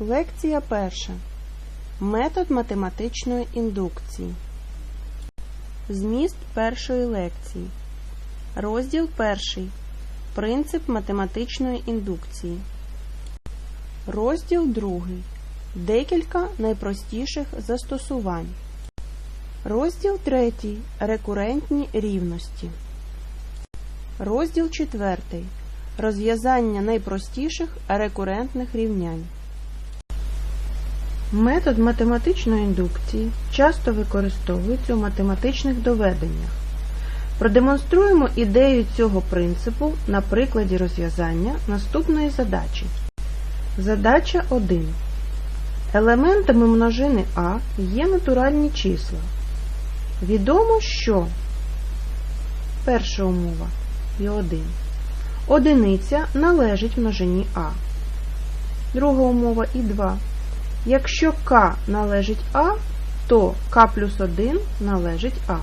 Лекція перша. Метод математичної індукції. Зміст першої лекції. Розділ перший. Принцип математичної індукції. Розділ другий. Декілька найпростіших застосувань. Розділ третій. Рекурентні рівності. Розділ четвертий. Розв'язання найпростіших рекурентних рівнянь. Метод математичної індукції часто використовується у математичних доведеннях. Продемонструємо ідею цього принципу на прикладі розв'язання наступної задачі. Задача 1. Елементами множини А є натуральні числа. Відомо, що перша умова і 1. Одиниця належить множині А. Друга умова і 2. Якщо К належить А, то К плюс 1 належить А.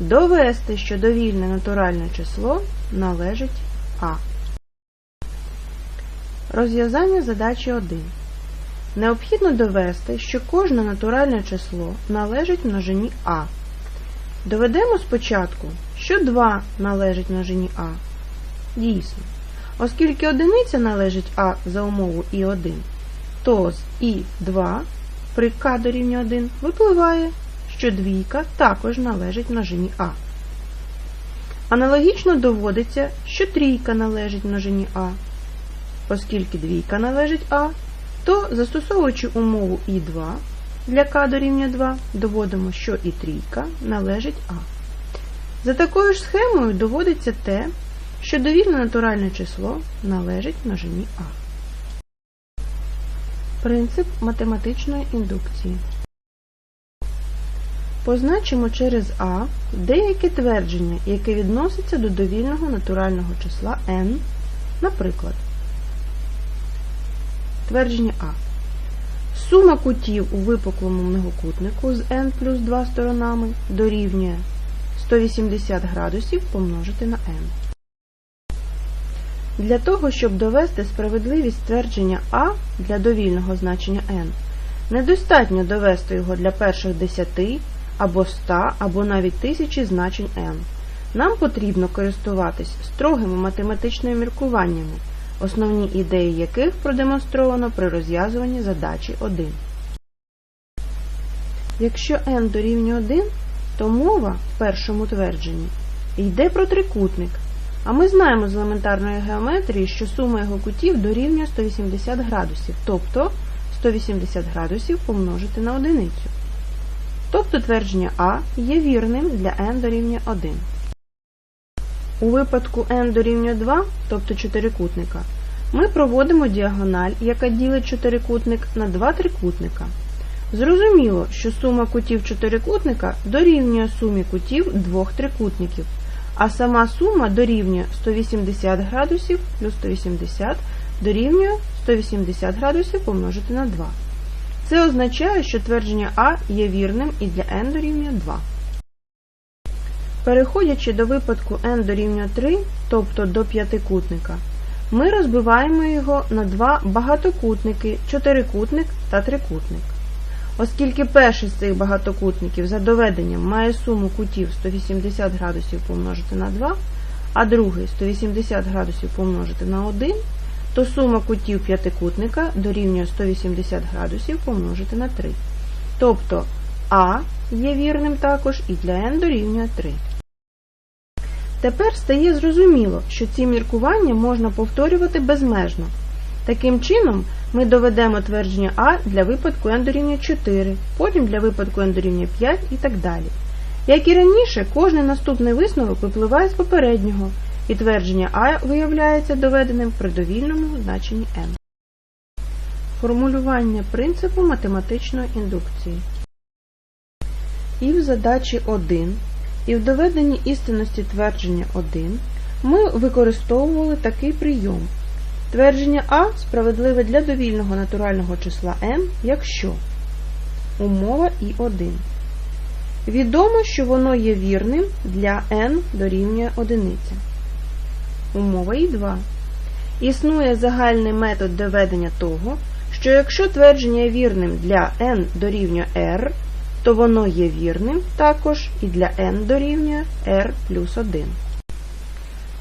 Довести, що довільне натуральне число належить А. Розв'язання задачі 1. Необхідно довести, що кожне натуральне число належить множині А. Доведемо спочатку, що 2 належить множині А. Дійсно. Оскільки одиниця належить А за умову І1, то з І2 при К дорівнює 1 випливає, що двійка також належить множині А. Аналогічно доводиться, що трійка належить множині А. Оскільки двійка належить А, то застосовуючи умову І2 для К дорівнює 2, доводимо, що і трійка належить А. За такою ж схемою доводиться те, що довільне натуральне число належить множині А. Принцип математичної індукції. Позначимо через А деяке твердження, яке відноситься до довільного натурального числа n, наприклад. Твердження А. Сума кутів у випуклому многокутнику з n плюс 2 сторонами дорівнює 180 градусів помножити на n. Для того, щоб довести справедливість твердження А для довільного значення n, недостатньо довести його для перших 10 або 100 або навіть тисячі значень n. Нам потрібно користуватись строгими математичними міркуваннями, основні ідеї яких продемонстровано при розв'язуванні задачі 1. Якщо n дорівнює 1, то мова в першому твердженні йде про трикутник, а ми знаємо з елементарної геометрії, що сума його кутів дорівнює 180 градусів, тобто 180 градусів помножити на одиницю. Тобто твердження А є вірним для n дорівнює 1. У випадку n дорівнює 2, тобто чотирикутника, ми проводимо діагональ, яка ділить чотирикутник на два трикутника. Зрозуміло, що сума кутів чотирикутника дорівнює сумі кутів двох трикутників, а сама сума дорівнює 180 градусів плюс 180 дорівнює 180 градусів помножити на 2. Це означає, що твердження А є вірним і для n дорівнює 2. Переходячи до випадку n дорівнює 3, тобто до п'ятикутника, ми розбиваємо його на два багатокутники, чотирикутник та трикутник. Оскільки перший з цих багатокутників за доведенням має суму кутів 180 градусів помножити на 2, а другий 180 градусів помножити на 1, то сума кутів п'ятикутника дорівнює 180 градусів помножити на 3. Тобто А є вірним також і для n дорівнює 3. Тепер стає зрозуміло, що ці міркування можна повторювати безмежно. Таким чином, ми доведемо твердження А для випадку n дорівнює 4, потім для випадку n дорівнює 5 і так далі. Як і раніше, кожний наступний висновок випливає з попереднього, і твердження А виявляється доведеним при довільному значенні n. Формулювання принципу математичної індукції. І в задачі 1, і в доведенні істинності твердження 1 ми використовували такий прийом. Твердження А справедливе для довільного натурального числа n, якщо умова і 1. Відомо, що воно є вірним для n дорівнює 1. Умова і 2. Існує загальний метод доведення того, що якщо твердження є вірним для n дорівнює r, то воно є вірним також і для n дорівнює r плюс 1.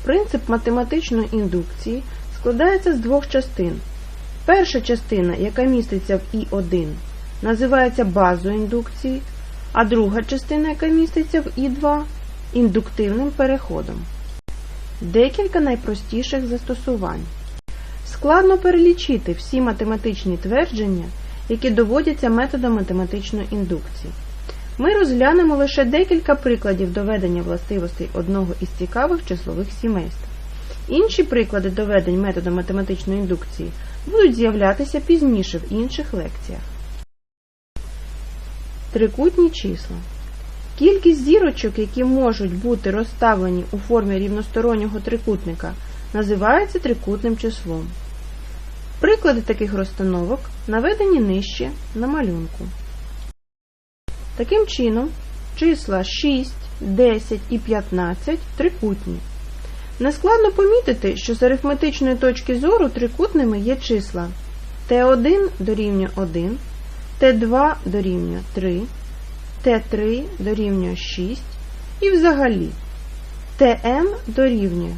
Принцип математичної індукції складається з двох частин. Перша частина, яка міститься в І1, називається базою індукції, а друга частина, яка міститься в І2, індуктивним переходом. Декілька найпростіших застосувань. Складно перелічити всі математичні твердження, які доводяться методом математичної індукції. Ми розглянемо лише декілька прикладів доведення властивостей одного із цікавих числових сімейств. Інші приклади доведень методом математичної індукції будуть з'являтися пізніше в інших лекціях. Трикутні числа. Кількість зірочок, які можуть бути розставлені у формі рівностороннього трикутника, називається трикутним числом. Приклади таких розстановок наведені нижче на малюнку. Таким чином, числа 6, 10 і 15 трикутні. Нескладно помітити, що з арифметичної точки зору трикутними є числа. Т1 дорівнює 1, Т2 дорівнює 3, Т3 дорівнює 6 і взагалі. Тм дорівнює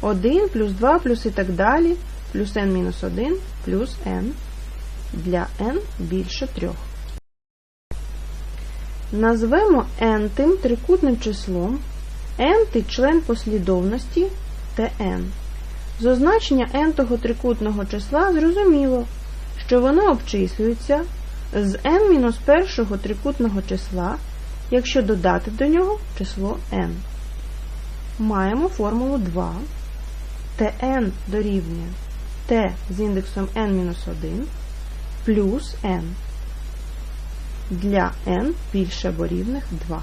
1 плюс 2 плюс і так далі, плюс n мінус 1 плюс n для n більше 3. Назвемо n-тим трикутним числом n – член послідовності Tn. З означення n-того трикутного числа зрозуміло, що воно обчислюється з n-першого трикутного числа, якщо додати до нього число n. Маємо формулу 2. Tn дорівнює t з індексом n-1 плюс n для n більше або рівних 2.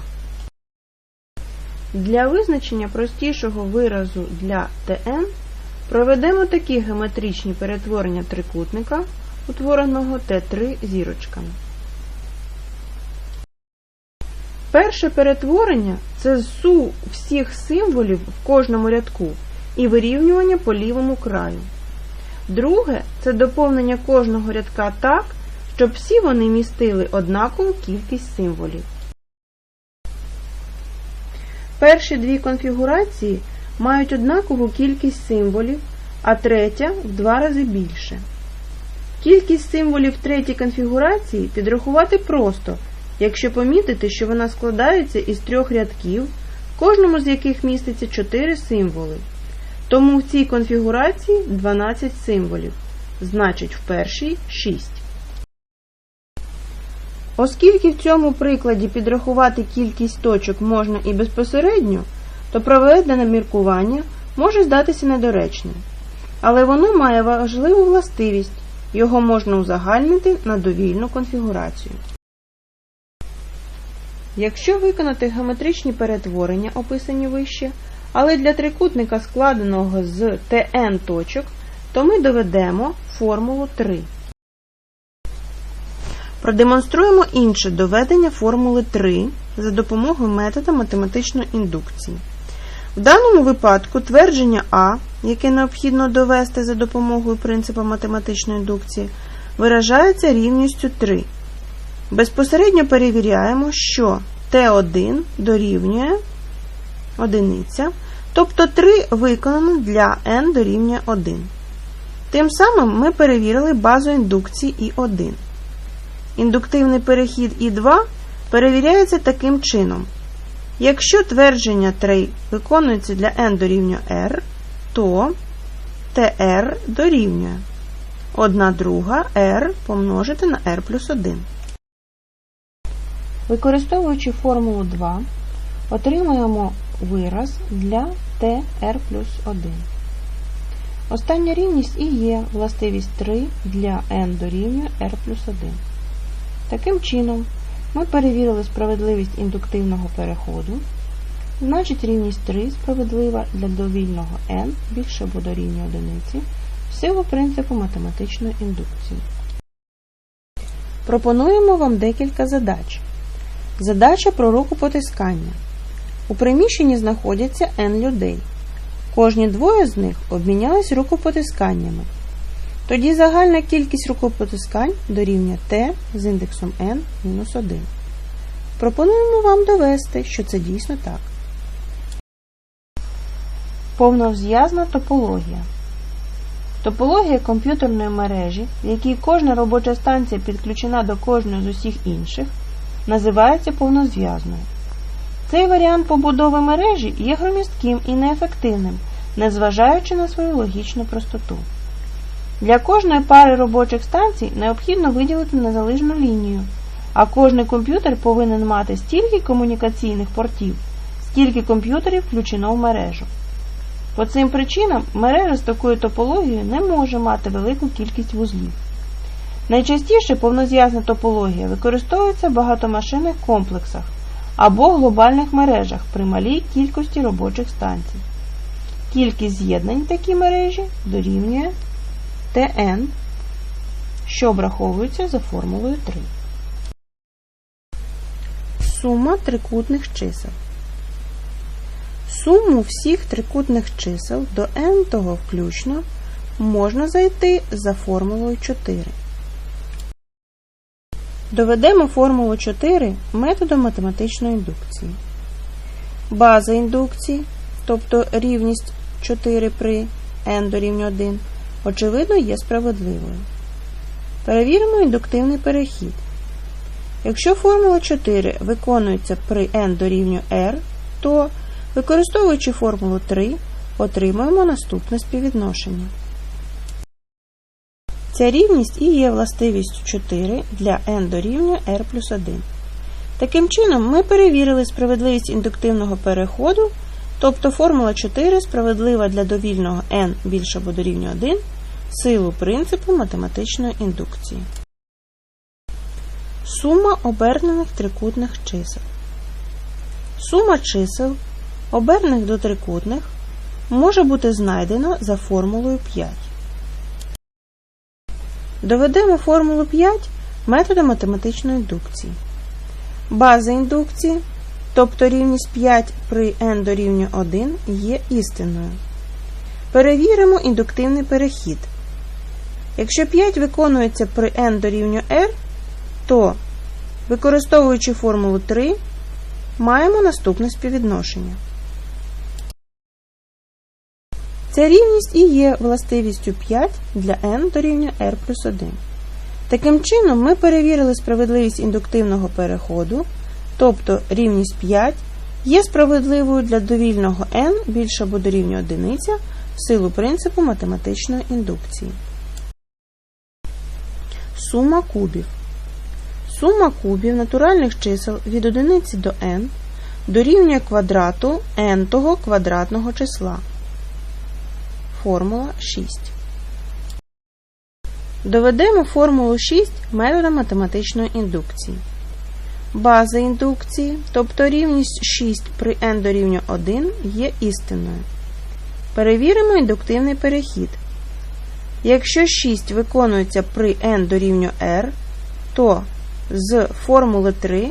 Для визначення простішого виразу для Tn проведемо такі геометричні перетворення трикутника, утвореного Т3 зірочками. Перше перетворення це су всіх символів в кожному рядку і вирівнювання по лівому краю. Друге це доповнення кожного рядка так, щоб всі вони містили однакову кількість символів. Перші дві конфігурації мають однакову кількість символів, а третя в два рази більше. Кількість символів третій конфігурації підрахувати просто, якщо помітити, що вона складається із трьох рядків, кожному з яких міститься 4 символи. Тому в цій конфігурації 12 символів, значить в першій 6. Оскільки в цьому прикладі підрахувати кількість точок можна і безпосередньо, то проведене міркування може здатися недоречним. Але воно має важливу властивість, його можна узагальнити на довільну конфігурацію. Якщо виконати геометричні перетворення, описані вище, але для трикутника складеного з tn точок, то ми доведемо формулу 3. Продемонструємо інше доведення формули 3 за допомогою метода математичної індукції. В даному випадку твердження А, яке необхідно довести за допомогою принципу математичної індукції, виражається рівністю 3. Безпосередньо перевіряємо, що Т1 дорівнює 1, тобто 3 виконано для n дорівнює 1. Тим самим ми перевірили базу індукції І1. Індуктивний перехід І2 перевіряється таким чином. Якщо твердження 3 виконується для n дорівнює r, то tr дорівнює 1 друга r помножити на r плюс 1. Використовуючи формулу 2, отримуємо вираз для tr плюс 1. Остання рівність і є властивість 3 для n дорівнює r плюс 1. Таким чином, ми перевірили справедливість індуктивного переходу, значить рівність 3 справедлива для довільного n більше або дорівнює одиниці силу принципу математичної індукції. Пропонуємо вам декілька задач. Задача про рукопотискання. У приміщенні знаходяться n людей. Кожні двоє з них обмінялись рукопотисканнями. Тоді загальна кількість рукопотискань дорівнює t з індексом n-1. Пропонуємо вам довести, що це дійсно так. Повновзв'язна топологія. Топологія комп'ютерної мережі, в якій кожна робоча станція підключена до кожної з усіх інших, називається повнозв'язною. Цей варіант побудови мережі є громістким і неефективним, незважаючи на свою логічну простоту. Для кожної пари робочих станцій необхідно виділити незалежну лінію, а кожний комп'ютер повинен мати стільки комунікаційних портів, скільки комп'ютерів включено в мережу. По цим причинам мережа з такою топологією не може мати велику кількість вузлів. Найчастіше повнозв'язна топологія використовується в багатомашинних комплексах або глобальних мережах при малій кількості робочих станцій. Кількість з'єднань в такій мережі дорівнює Tn, що обраховується за формулою 3. Сума трикутних чисел. Суму всіх трикутних чисел до n того включно можна зайти за формулою 4. Доведемо формулу 4 методом математичної індукції. База індукції, тобто рівність 4 при n дорівнює 1, очевидно, є справедливою. Перевіримо індуктивний перехід. Якщо формула 4 виконується при n дорівнює r, то, використовуючи формулу 3, отримуємо наступне співвідношення. Ця рівність і є властивістю 4 для n дорівнює r плюс 1. Таким чином, ми перевірили справедливість індуктивного переходу, тобто формула 4 справедлива для довільного n більше або дорівнює 1 силу принципу математичної індукції. Сума обернених трикутних чисел. Сума чисел, обернених до трикутних, може бути знайдена за формулою 5. Доведемо формулу 5 методом математичної індукції. База індукції, тобто рівність 5 при n дорівнює 1, є істинною. Перевіримо індуктивний перехід. Якщо 5 виконується при n дорівнює r, то, використовуючи формулу 3, маємо наступне співвідношення. Ця рівність і є властивістю 5 для n дорівнює r плюс 1. Таким чином, ми перевірили справедливість індуктивного переходу, тобто рівність 5 є справедливою для довільного n більше або дорівнює 1 в силу принципу математичної індукції. Сума кубів. Сума кубів натуральних чисел від 1 до n дорівнює квадрату n-того квадратного числа. Формула 6. Доведемо формулу 6 методом математичної індукції. База індукції, тобто рівність 6 при n дорівнює 1, є істинною. Перевіримо індуктивний перехід. Якщо 6 виконується при n дорівнює r, то з формули 3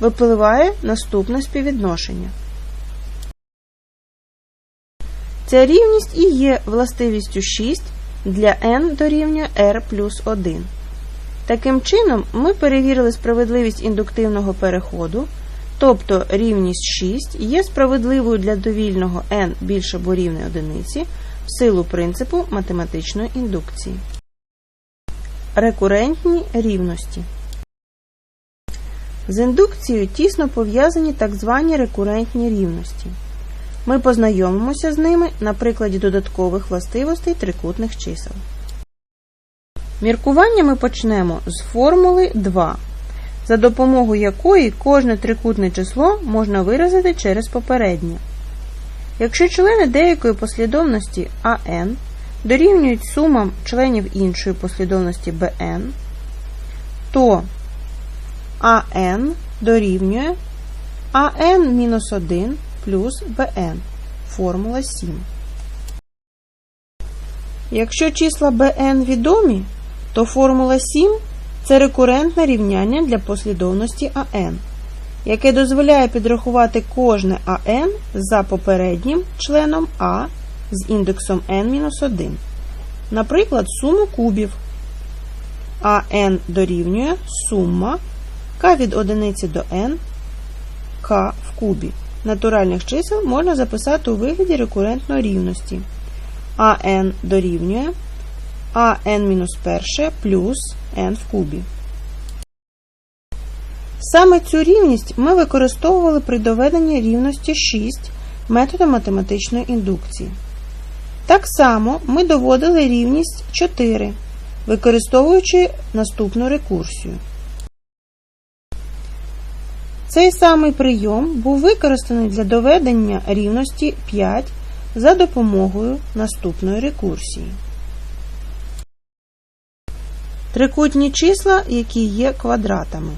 випливає наступне співвідношення. Ця рівність і є властивістю 6 для n дорівнює r плюс 1. Таким чином, ми перевірили справедливість індуктивного переходу, тобто рівність 6 є справедливою для довільного n більше або рівне одиниці силу принципу математичної індукції. Рекурентні рівності. З індукцією тісно пов'язані так звані рекурентні рівності. Ми познайомимося з ними на прикладі додаткових властивостей трикутних чисел. Міркування ми почнемо з формули 2, за допомогою якої кожне трикутне число можна виразити через попереднє. Якщо члени деякої послідовності АН дорівнюють сумам членів іншої послідовності БН, то АН дорівнює АН-1 плюс БН. Формула 7. Якщо числа БН відомі, то формула 7 це рекурентне рівняння для послідовності АН, яке дозволяє підрахувати кожне АН за попереднім членом А з індексом n-1. наприклад, суму кубів. А n дорівнює сума k від одиниці до n k в кубі. Натуральних чисел можна записати у вигляді рекурентної рівності. А n дорівнює а n-1 плюс n в кубі. Саме цю рівність ми використовували при доведенні рівності 6 методом математичної індукції. Так само ми доводили рівність 4, використовуючи наступну рекурсію. Цей самий прийом був використаний для доведення рівності 5 за допомогою наступної рекурсії. Трикутні числа, які є квадратами.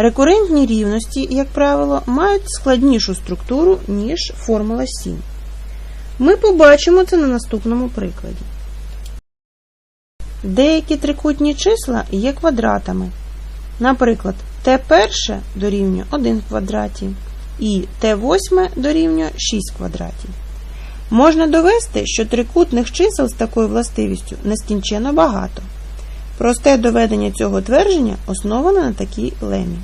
Рекурентні рівності, як правило, мають складнішу структуру, ніж формула 7. Ми побачимо це на наступному прикладі. Деякі трикутні числа є квадратами. Наприклад, t1 дорівнює 1 в квадраті і t8 дорівнює 6 квадратів. Можна довести, що трикутних чисел з такою властивістю нескінченно багато. Просте доведення цього твердження основане на такій лемі.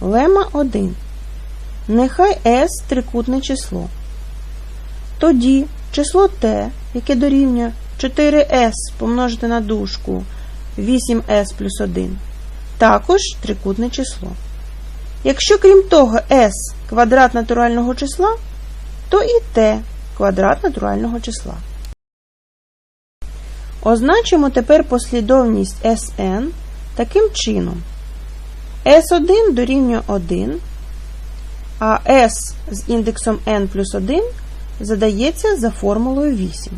Лема 1. Нехай S трикутне число. Тоді число t, яке дорівнює 4s помножити на дужку 8s плюс 1, також трикутне число. Якщо крім того s квадрат натурального числа, то і t квадрат натурального числа. Означимо тепер послідовність Sn таким чином. S1 дорівнює 1, а S з індексом n плюс 1 задається за формулою 8.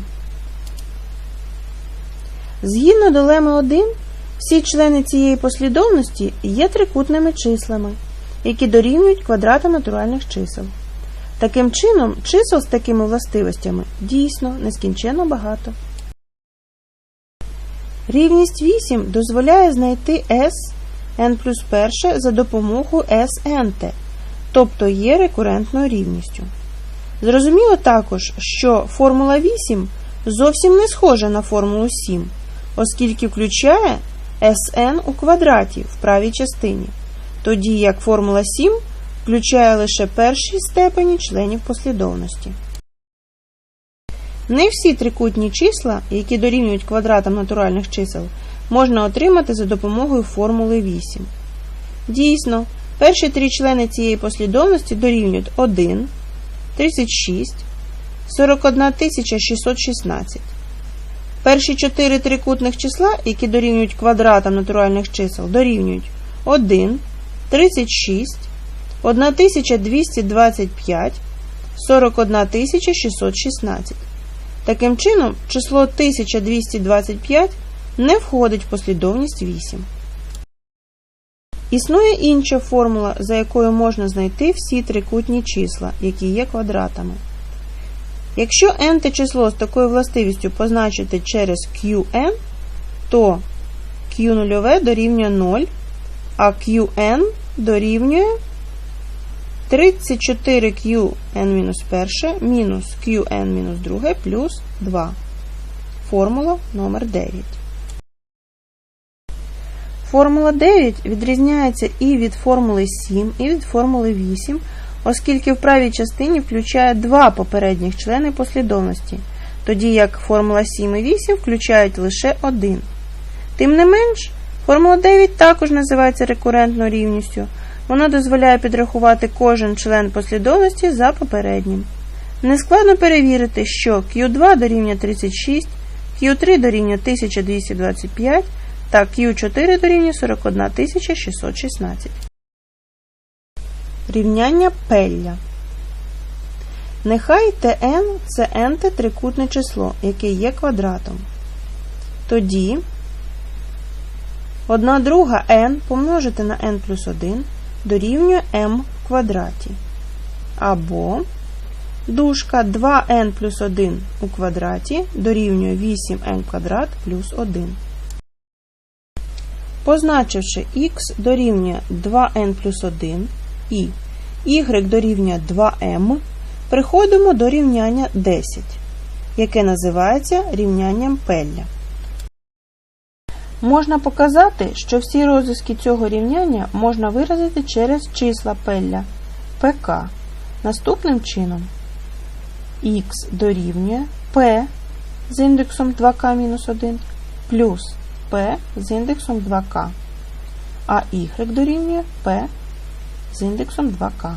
Згідно до леми 1, всі члени цієї послідовності є трикутними числами, які дорівнюють квадратам натуральних чисел. Таким чином, чисел з такими властивостями дійсно нескінченно багато. Рівність 8 дозволяє знайти S n плюс 1 за допомогою SNT, тобто є рекурентною рівністю. Зрозуміло також, що формула 8 зовсім не схожа на формулу 7, оскільки включає Sn у квадраті в правій частині, тоді як формула 7 включає лише перші степені членів послідовності. Не всі трикутні числа, які дорівнюють квадратам натуральних чисел, можна отримати за допомогою формули 8. Дійсно, перші три члени цієї послідовності дорівнюють 1, 36, 41 616. Перші чотири трикутних числа, які дорівнюють квадратам натуральних чисел, дорівнюють 1, 36, 1225, 41 616. Таким чином, число 1225 не входить в послідовність 8. Існує інша формула, за якою можна знайти всі трикутні числа, які є квадратами. Якщо n число з такою властивістю позначити через qn, то q0 дорівнює 0, а qn дорівнює 34qn-1 мінус qn-2 плюс 2. Формула номер 9. Формула 9 відрізняється і від формули 7, і від формули 8, оскільки в правій частині включає два попередніх члени послідовності, тоді як формула 7 і 8 включають лише один. Тим не менш, формула 9 також називається рекурентною рівністю. Вона дозволяє підрахувати кожен член послідовності за попереднім. Нескладно перевірити, що Q2 дорівнює 36, Q3 дорівнює 1225 та Q4 дорівнює 41 616. Рівняння Пелля. Нехай Tn це n трикутне число, яке є квадратом. Тоді 1 друга n помножити на n плюс 1 дорівнює m в квадраті. Або дужка 2n плюс 1 у квадраті дорівнює 8n квадрат плюс 1. Позначивши x дорівнює 2n плюс 1 і y дорівнює 2m, приходимо до рівняння 10, яке називається рівнянням Пелля. Можна показати, що всі розв'язки цього рівняння можна виразити через числа Пелля ПК. Наступним чином х дорівнює P з індексом 2k-1 плюс P з індексом 2k, а y дорівнює P з індексом 2k.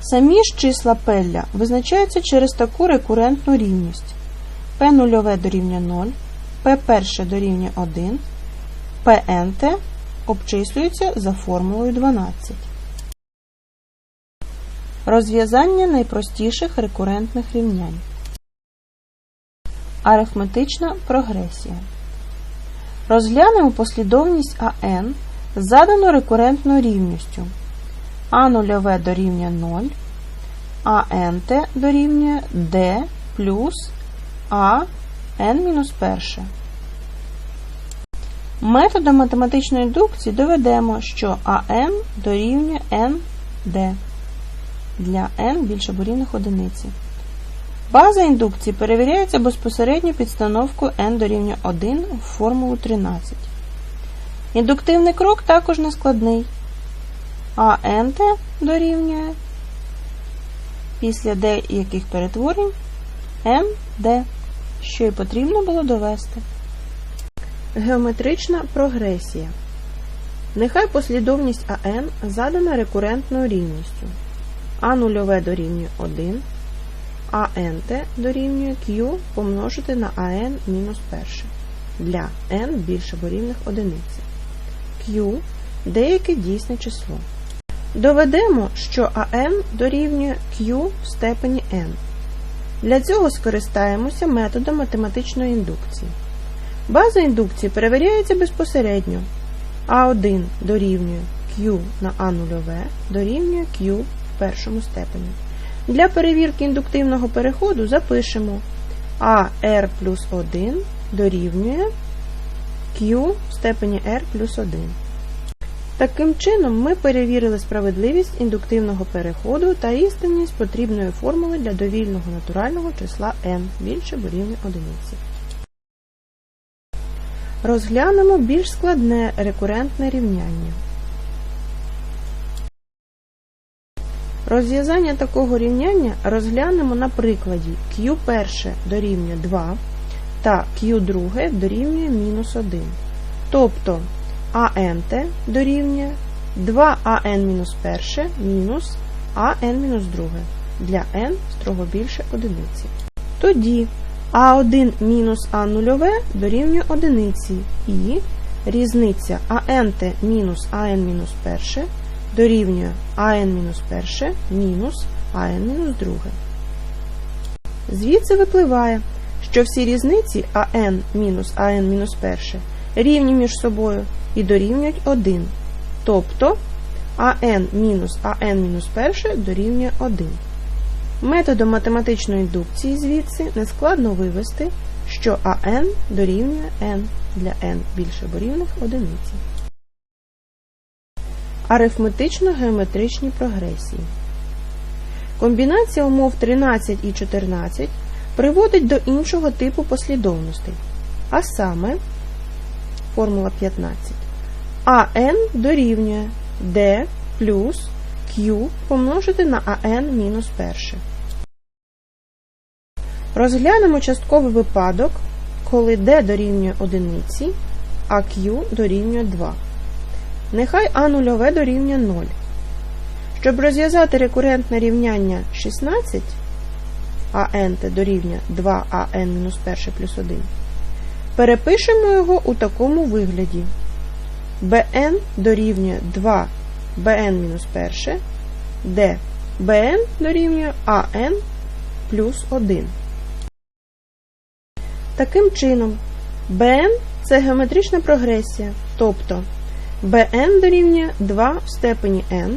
Самі ж числа Пелля визначаються через таку рекурентну рівність. P0 дорівнює 0, P1 дорівнює 1, PNT обчислюється за формулою 12. Розв'язання найпростіших рекурентних рівнянь. Арифметична прогресія. Розглянемо послідовність АН задану рекурентною рівністю. А0 дорівнює 0, АНТ дорівнює D плюс АН-1. Методом математичної індукції доведемо, що АН дорівнює НД для n більше або рівних одиниці. База індукції перевіряється безпосередньо підстановкою n дорівнює 1 в формулу 13. Індуктивний крок також нескладний. А НТ дорівнює після деяких перетворень НД, що й потрібно було довести. Геометрична прогресія. Нехай послідовність АН задана рекурентною рівністю. А0 дорівнює 1, а НТ дорівнює Q помножити на АН мінус 1 для n більше або рівних одиниці. Q деяке дійсне число. Доведемо, що АН дорівнює Q в степені n. Для цього скористаємося методом математичної індукції. База індукції перевіряється безпосередньо. А1 дорівнює Q на А0 дорівнює Q в першому степені. Для перевірки індуктивного переходу запишемо АР плюс 1 дорівнює Q в степені R плюс 1. Таким чином, ми перевірили справедливість індуктивного переходу та істинність потрібної формули для довільного натурального числа n більше або рівне одиниці. Розглянемо більш складне рекурентне рівняння. Розв'язання такого рівняння розглянемо на прикладі q1 дорівнює 2 та q2 дорівнює мінус 1. Тобто АНТ дорівнює 2АН-1 мінус АН-2 для n строго більше одиниці. Тоді А1 мінус А0 дорівнює одиниці і різниця АНТ мінус АН-1 дорівнює АН-1 мінус АН-2. Звідси випливає, що всі різниці АН мінус АН-1 рівні між собою і дорівнюють 1. Тобто АН мінус АН-1 дорівнює 1. Методом математичної індукції звідси нескладно вивести, що АН дорівнює n для n більше або рівних одиниці. Арифметично-геометричні прогресії. Комбінація умов 13 і 14 приводить до іншого типу послідовностей, а саме формула 15. АН дорівнює D плюс Q помножити на АН мінус 1. Розглянемо частковий випадок, коли D дорівнює одиниці, а Q дорівнює 2. Нехай А0 дорівнює 0. Щоб розв'язати рекурентне рівняння 16, АН дорівнює 2АН-1 плюс 1, перепишемо його у такому вигляді. БН дорівнює 2 bn-1, де bn дорівнює АН плюс 1. Таким чином, bn це геометрична прогресія, тобто bn дорівнює 2 в степені n,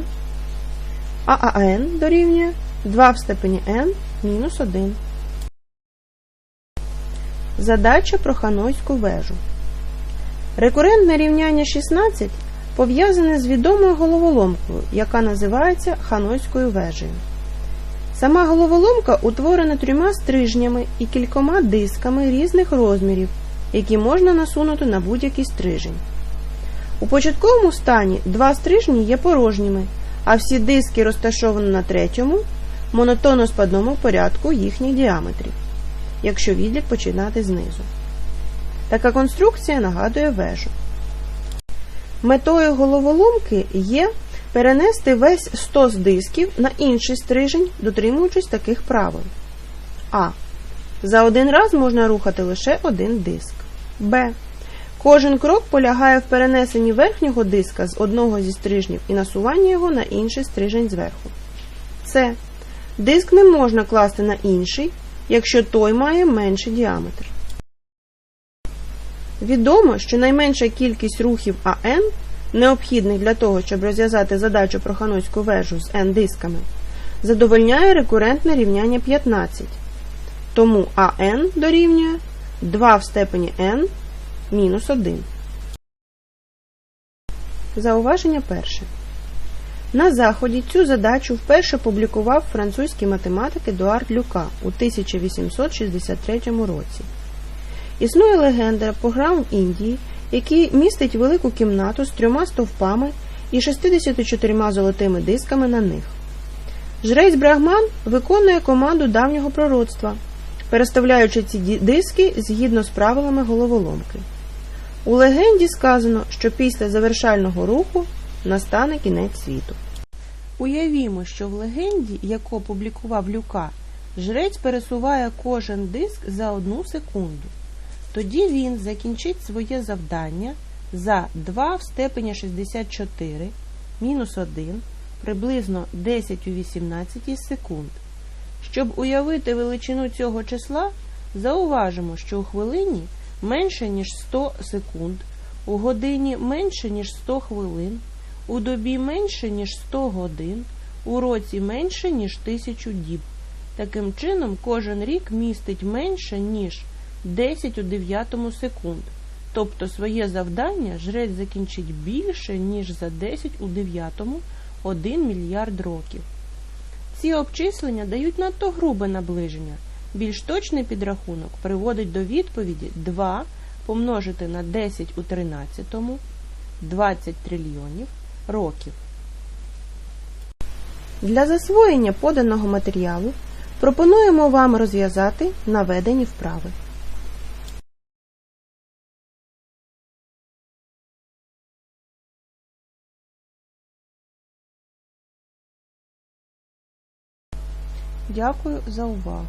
а АН дорівнює 2 в степені n мінус 1. Задача про Ханойську вежу. Рекурентне рівняння 16 пов'язане з відомою головоломкою, яка називається Ханойською вежею. Сама головоломка утворена трьома стрижнями і кількома дисками різних розмірів, які можна насунути на будь-який стрижень. У початковому стані два стрижні є порожніми, а всі диски розташовані на третьому монотонно спадному порядку їхніх діаметрів, якщо відлік починати знизу. Така конструкція нагадує вежу. Метою головоломки є перенести весь стос дисків на інший стрижень, дотримуючись таких правил. А. За один раз можна рухати лише один диск. Б. Кожен крок полягає в перенесенні верхнього диска з одного зі стрижнів і насуванні його на інший стрижень зверху. С. Диск не можна класти на інший, якщо той має менший діаметр. Відомо, що найменша кількість рухів АН, необхідних для того, щоб розв'язати задачу про ханойську вежу з N дисками, задовольняє рекурентне рівняння 15. Тому АН дорівнює 2 в степені n мінус 1. Зауваження перше. На Заході цю задачу вперше публікував французький математик Едуард Люка у 1863 році. Існує легенда про в Індії, який містить велику кімнату з трьома стовпами і 64 золотими дисками на них. Жрець Брахман виконує команду давнього пророцтва, переставляючи ці диски згідно з правилами головоломки. У легенді сказано, що після завершального руху настане кінець світу. Уявімо, що в легенді, яку опублікував Люка, жрець пересуває кожен диск за одну секунду. Тоді він закінчить своє завдання за 2 в степені 64 мінус 1 приблизно 10 у 18 секунд. Щоб уявити величину цього числа, зауважимо, що у хвилині менше, ніж 100 секунд, у годині менше, ніж 100 хвилин, у добі менше, ніж 100 годин, у році менше, ніж 1000 діб. Таким чином, кожен рік містить менше, ніж 10 у 9 секунд. Тобто своє завдання жрець закінчить більше, ніж за 10 у 9 1 мільярд років. Ці обчислення дають надто грубе наближення. Більш точний підрахунок приводить до відповіді 2 помножити на 10 у 13 20 трильйонів років. Для засвоєння поданого матеріалу пропонуємо вам розв'язати наведені вправи. Дякую за увагу!